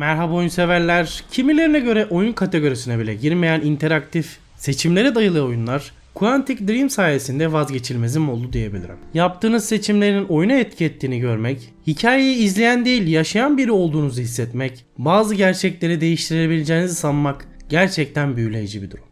Merhaba oyun severler. Kimilerine göre oyun kategorisine bile girmeyen interaktif, seçimlere dayalı oyunlar Quantic Dream sayesinde vazgeçilmezim oldu diyebilirim. Yaptığınız seçimlerin oyuna etki ettiğini görmek, hikayeyi izleyen değil yaşayan biri olduğunuzu hissetmek, bazı gerçekleri değiştirebileceğinizi sanmak gerçekten büyüleyici bir durum.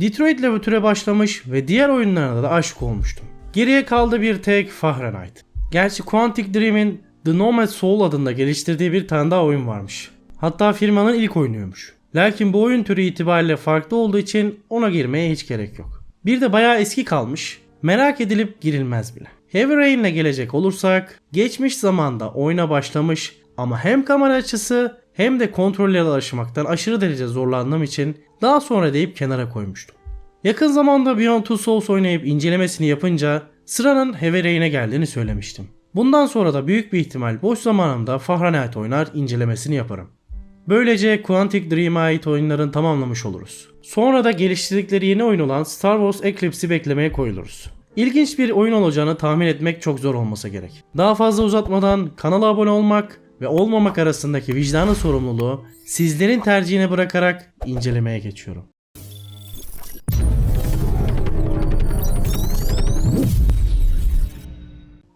Detroit türe başlamış ve diğer oyunlarına da aşık olmuştum. Geriye kaldı bir tek Fahrenheit. Gerçi Quantic Dream'in The Nomad Soul adında geliştirdiği bir tane daha oyun varmış. Hatta firmanın ilk oyunuymuş. Lakin bu oyun türü itibariyle farklı olduğu için ona girmeye hiç gerek yok. Bir de bayağı eski kalmış, merak edilip girilmez bile. Heavy Rain ile gelecek olursak, geçmiş zamanda oyuna başlamış ama hem kamera açısı hem de kontrollere alışmaktan aşırı derece zorlandığım için daha sonra deyip kenara koymuştum. Yakın zamanda Beyond Two Souls oynayıp incelemesini yapınca sıranın Heavy Rain'e geldiğini söylemiştim. Bundan sonra da büyük bir ihtimal boş zamanımda Fahrenheit oynar incelemesini yaparım. Böylece Quantic Dream'e ait oyunların tamamlamış oluruz. Sonra da geliştirdikleri yeni oyun olan Star Wars Eclipse'i beklemeye koyuluruz. İlginç bir oyun olacağını tahmin etmek çok zor olmasa gerek. Daha fazla uzatmadan kanala abone olmak ve olmamak arasındaki vicdanı sorumluluğu sizlerin tercihine bırakarak incelemeye geçiyorum.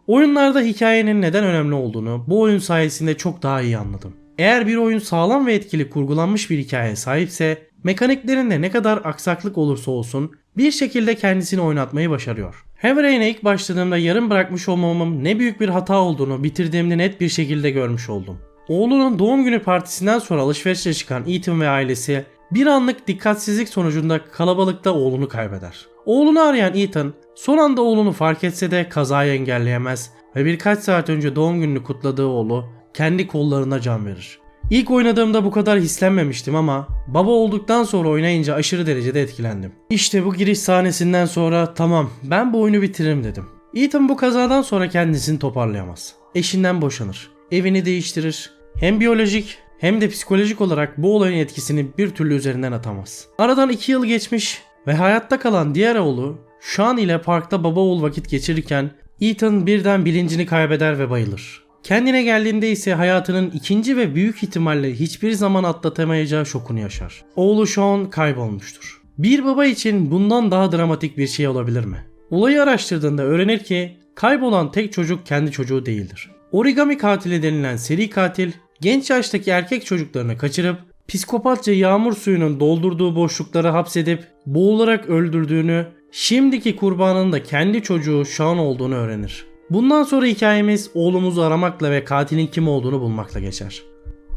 Oyunlarda hikayenin neden önemli olduğunu bu oyun sayesinde çok daha iyi anladım. Eğer bir oyun sağlam ve etkili kurgulanmış bir hikaye sahipse mekaniklerinde ne kadar aksaklık olursa olsun bir şekilde kendisini oynatmayı başarıyor. Heavy Rain'e ilk başladığımda yarım bırakmış olmamın ne büyük bir hata olduğunu bitirdiğimde net bir şekilde görmüş oldum. Oğlunun doğum günü partisinden sonra alışverişe çıkan Ethan ve ailesi bir anlık dikkatsizlik sonucunda kalabalıkta oğlunu kaybeder. Oğlunu arayan Ethan son anda oğlunu fark etse de kazayı engelleyemez ve birkaç saat önce doğum gününü kutladığı oğlu kendi kollarına can verir. İlk oynadığımda bu kadar hislenmemiştim ama baba olduktan sonra oynayınca aşırı derecede etkilendim. İşte bu giriş sahnesinden sonra tamam ben bu oyunu bitiririm dedim. Ethan bu kazadan sonra kendisini toparlayamaz. Eşinden boşanır. Evini değiştirir. Hem biyolojik hem de psikolojik olarak bu olayın etkisini bir türlü üzerinden atamaz. Aradan 2 yıl geçmiş ve hayatta kalan diğer oğlu Sean ile parkta baba oğul vakit geçirirken Ethan birden bilincini kaybeder ve bayılır. Kendine geldiğinde ise hayatının ikinci ve büyük ihtimalle hiçbir zaman atlatamayacağı şokunu yaşar. Oğlu Sean kaybolmuştur. Bir baba için bundan daha dramatik bir şey olabilir mi? Olayı araştırdığında öğrenir ki kaybolan tek çocuk kendi çocuğu değildir. Origami katili denilen seri katil genç yaştaki erkek çocuklarını kaçırıp psikopatça yağmur suyunun doldurduğu boşlukları hapsedip boğularak öldürdüğünü, şimdiki kurbanının da kendi çocuğu Sean olduğunu öğrenir. Bundan sonra hikayemiz oğlumuzu aramakla ve katilin kim olduğunu bulmakla geçer.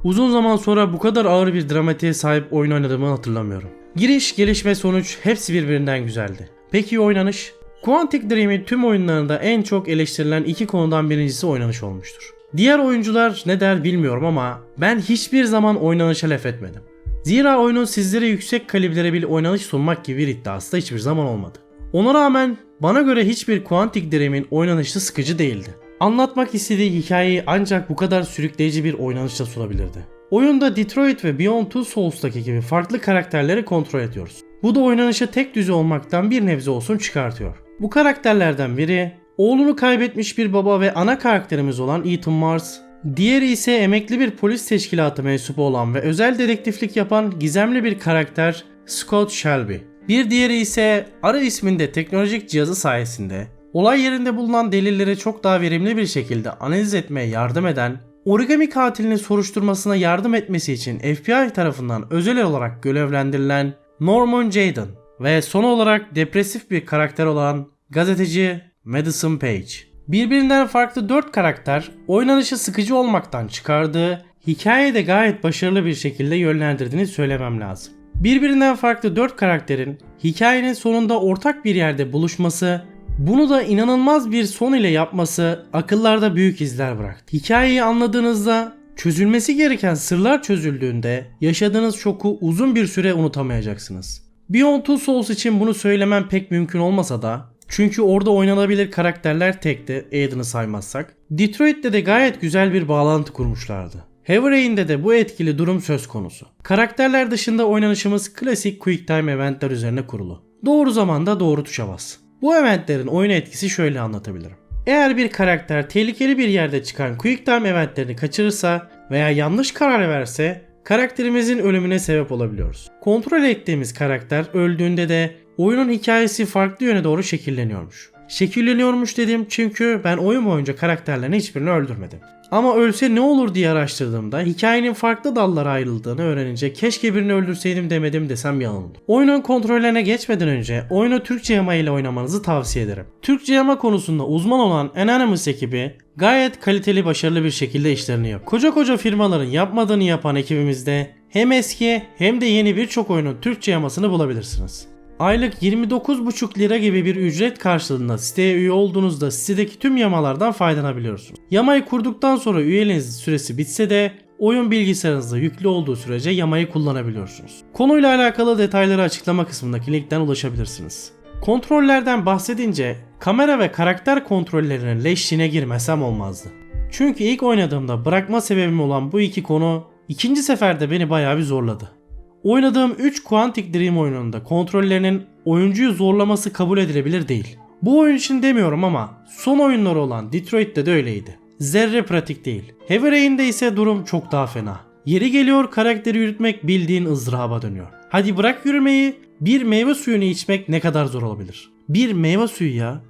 Uzun zaman sonra bu kadar ağır bir dramatiğe sahip oyun oynadığımı hatırlamıyorum. Giriş, gelişme, sonuç hepsi birbirinden güzeldi. Peki oynanış? Quantic Dream'in tüm oyunlarında en çok eleştirilen iki konudan birincisi oynanış olmuştur. Diğer oyuncular ne der bilmiyorum ama ben hiçbir zaman oynanışa laf etmedim. Zira oyunun sizlere yüksek kalibreli bir oynanış sunmak gibi bir iddiası da hiçbir zaman olmadı. Ona rağmen bana göre hiçbir Quantic Dream'in oynanışı sıkıcı değildi. Anlatmak istediği hikayeyi ancak bu kadar sürükleyici bir oynanışla sunabilirdi. Oyunda Detroit ve Beyond Two Souls'taki gibi farklı karakterleri kontrol ediyoruz. Bu da oynanışı tek düze olmaktan bir nebze olsun çıkartıyor. Bu karakterlerden biri oğlunu kaybetmiş bir baba ve ana karakterimiz olan Ethan Mars, diğeri ise emekli bir polis teşkilatı mensubu olan ve özel dedektiflik yapan gizemli bir karakter Scott Shelby. Bir diğeri ise Ara isminde teknolojik cihazı sayesinde olay yerinde bulunan delilleri çok daha verimli bir şekilde analiz etmeye yardım eden, origami katilinin soruşturmasına yardım etmesi için FBI tarafından özel olarak görevlendirilen Norman Jayden ve son olarak depresif bir karakter olan gazeteci Madison Page. Birbirinden farklı 4 karakter oynanışı sıkıcı olmaktan çıkardığı, hikayede gayet başarılı bir şekilde yönlendirdiğini söylemem lazım. Birbirinden farklı 4 karakterin hikayenin sonunda ortak bir yerde buluşması, bunu da inanılmaz bir son ile yapması akıllarda büyük izler bıraktı. Hikayeyi anladığınızda çözülmesi gereken sırlar çözüldüğünde yaşadığınız şoku uzun bir süre unutamayacaksınız. Beyond Two Souls için bunu söylemem pek mümkün olmasa da çünkü orada oynanabilir karakterler tekti Aiden'ı saymazsak. Detroit'te de gayet güzel bir bağlantı kurmuşlardı. Heavy de bu etkili durum söz konusu. Karakterler dışında oynanışımız klasik Quick Time eventler üzerine kurulu. Doğru zamanda doğru tuşa bas. Bu eventlerin oyuna etkisi şöyle anlatabilirim. Eğer bir karakter tehlikeli bir yerde çıkan Quick Time eventlerini kaçırırsa veya yanlış karar verse karakterimizin ölümüne sebep olabiliyoruz. Kontrol ettiğimiz karakter öldüğünde de oyunun hikayesi farklı yöne doğru şekilleniyormuş. Şekilleniyormuş dedim çünkü ben oyun boyunca karakterlerin hiçbirini öldürmedim. Ama ölse ne olur diye araştırdığımda hikayenin farklı dallara ayrıldığını öğrenince keşke birini öldürseydim demedim desem yalan. Oyunun kontrollerine geçmeden önce oyunu Türkçe yama ile oynamanızı tavsiye ederim. Türkçe yama konusunda uzman olan Anonymous ekibi gayet kaliteli başarılı bir şekilde işlerini yapıyor. Koca koca firmaların yapmadığını yapan ekibimizde hem eski hem de yeni birçok oyunun Türkçe yamasını bulabilirsiniz. Aylık 29,5 lira gibi bir ücret karşılığında siteye üye olduğunuzda sitedeki tüm yamalardan faydalanabiliyorsunuz. Yamayı kurduktan sonra üyeliğiniz süresi bitse de oyun bilgisayarınızda yüklü olduğu sürece yamayı kullanabiliyorsunuz. Konuyla alakalı detayları açıklama kısmındaki linkten ulaşabilirsiniz. Kontrollerden bahsedince kamera ve karakter kontrollerinin leşliğine girmesem olmazdı. Çünkü ilk oynadığımda bırakma sebebim olan bu iki konu ikinci seferde beni bayağı bir zorladı. Oynadığım 3 Quantic Dream oyununda kontrollerinin oyuncuyu zorlaması kabul edilebilir değil. Bu oyun için demiyorum ama son oyunları olan Detroit'te de öyleydi. Zerre pratik değil. Heavy Rain'de ise durum çok daha fena. Yeri geliyor karakteri yürütmek bildiğin ızdıraba dönüyor. Hadi bırak yürümeyi, bir meyve suyunu içmek ne kadar zor olabilir? Bir meyve suyu ya.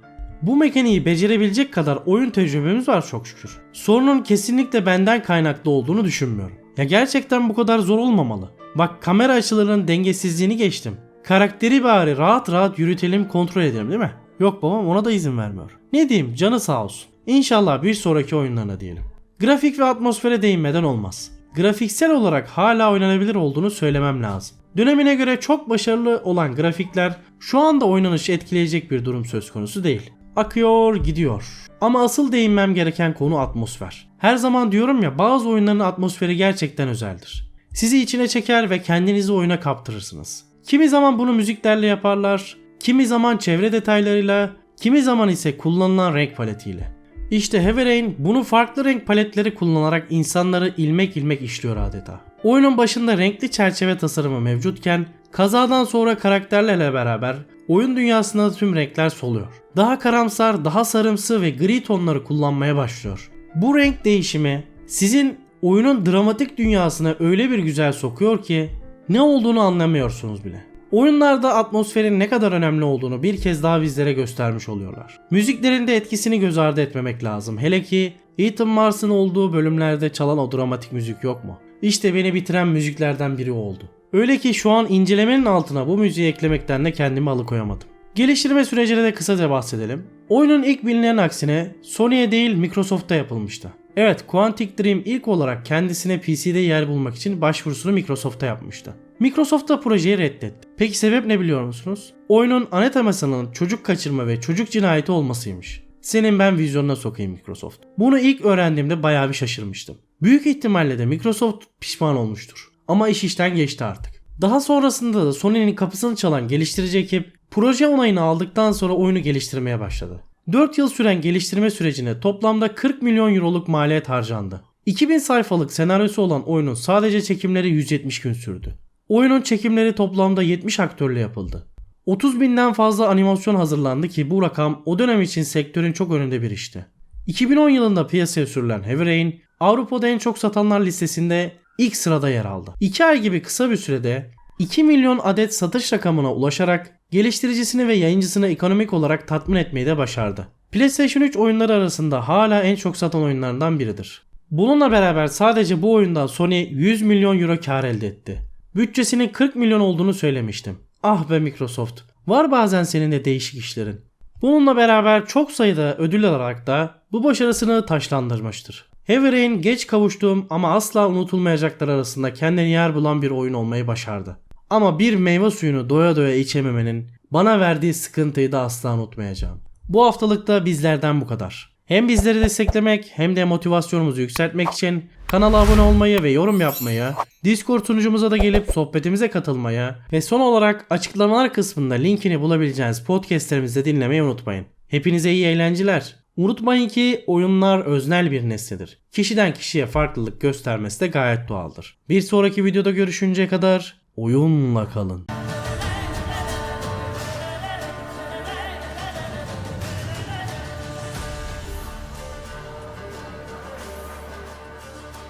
Bu mekaniği becerebilecek kadar oyun tecrübemiz var çok şükür. Sorunun kesinlikle benden kaynaklı olduğunu düşünmüyorum. Ya gerçekten bu kadar zor olmamalı. Bak kamera açılarının dengesizliğini geçtim. Karakteri bari rahat rahat yürütelim kontrol edelim değil mi? Yok babam ona da izin vermiyor. Ne diyeyim canı sağ olsun. İnşallah bir sonraki oyunlarına diyelim. Grafik ve atmosfere değinmeden olmaz. Grafiksel olarak hala oynanabilir olduğunu söylemem lazım. Dönemine göre çok başarılı olan grafikler şu anda oynanışı etkileyecek bir durum söz konusu değil. Akıyor gidiyor. Ama asıl değinmem gereken konu atmosfer. Her zaman diyorum ya bazı oyunların atmosferi gerçekten özeldir. Sizi içine çeker ve kendinizi oyuna kaptırırsınız. Kimi zaman bunu müziklerle yaparlar, kimi zaman çevre detaylarıyla, kimi zaman ise kullanılan renk paletiyle. İşte Heavy Rain bunu farklı renk paletleri kullanarak insanları ilmek ilmek işliyor adeta. Oyunun başında renkli çerçeve tasarımı mevcutken kazadan sonra karakterlerle beraber oyun dünyasında tüm renkler soluyor. Daha karamsar, daha sarımsı ve gri tonları kullanmaya başlıyor. Bu renk değişimi sizin oyunun dramatik dünyasına öyle bir güzel sokuyor ki ne olduğunu anlamıyorsunuz bile. Oyunlarda atmosferin ne kadar önemli olduğunu bir kez daha bizlere göstermiş oluyorlar. Müziklerin de etkisini göz ardı etmemek lazım. Hele ki Ethan Mars'ın olduğu bölümlerde çalan o dramatik müzik yok mu? İşte beni bitiren müziklerden biri oldu. Öyle ki şu an incelemenin altına bu müziği eklemekten de kendimi alıkoyamadım. Geliştirme sürecine de kısaca bahsedelim. Oyunun ilk bilinen aksine Sony'e değil Microsoft'ta yapılmıştı. Evet Quantic Dream ilk olarak kendisine PC'de yer bulmak için başvurusunu Microsoft'a yapmıştı. Microsoft da projeyi reddetti. Peki sebep ne biliyor musunuz? Oyunun ana temasının çocuk kaçırma ve çocuk cinayeti olmasıymış. Senin ben vizyonuna sokayım Microsoft. Bunu ilk öğrendiğimde bayağı bir şaşırmıştım. Büyük ihtimalle de Microsoft pişman olmuştur. Ama iş işten geçti artık. Daha sonrasında da Sony'nin kapısını çalan geliştirici ekip proje onayını aldıktan sonra oyunu geliştirmeye başladı. 4 yıl süren geliştirme sürecine toplamda 40 milyon euroluk maliyet harcandı. 2000 sayfalık senaryosu olan oyunun sadece çekimleri 170 gün sürdü. Oyunun çekimleri toplamda 70 aktörle yapıldı. 30 binden fazla animasyon hazırlandı ki bu rakam o dönem için sektörün çok önünde bir işti. 2010 yılında piyasaya sürülen Heavy Rain Avrupa'da en çok satanlar listesinde ilk sırada yer aldı. 2 ay gibi kısa bir sürede 2 milyon adet satış rakamına ulaşarak geliştiricisini ve yayıncısını ekonomik olarak tatmin etmeyi de başardı. PlayStation 3 oyunları arasında hala en çok satan oyunlarından biridir. Bununla beraber sadece bu oyundan Sony 100 milyon euro kar elde etti. Bütçesinin 40 milyon olduğunu söylemiştim. Ah be Microsoft. Var bazen senin de değişik işlerin. Bununla beraber çok sayıda ödül alarak da bu başarısını taşlandırmıştır. Heavy Rain geç kavuştuğum ama asla unutulmayacaklar arasında kendini yer bulan bir oyun olmayı başardı. Ama bir meyve suyunu doya doya içememenin bana verdiği sıkıntıyı da asla unutmayacağım. Bu haftalıkta bizlerden bu kadar. Hem bizleri desteklemek hem de motivasyonumuzu yükseltmek için kanala abone olmayı ve yorum yapmayı, Discord sunucumuza da gelip sohbetimize katılmayı ve son olarak açıklamalar kısmında linkini bulabileceğiniz podcastlerimizi dinlemeyi unutmayın. Hepinize iyi eğlenceler. Unutmayın ki oyunlar öznel bir nesnedir. Kişiden kişiye farklılık göstermesi de gayet doğaldır. Bir sonraki videoda görüşünceye kadar oyunla kalın.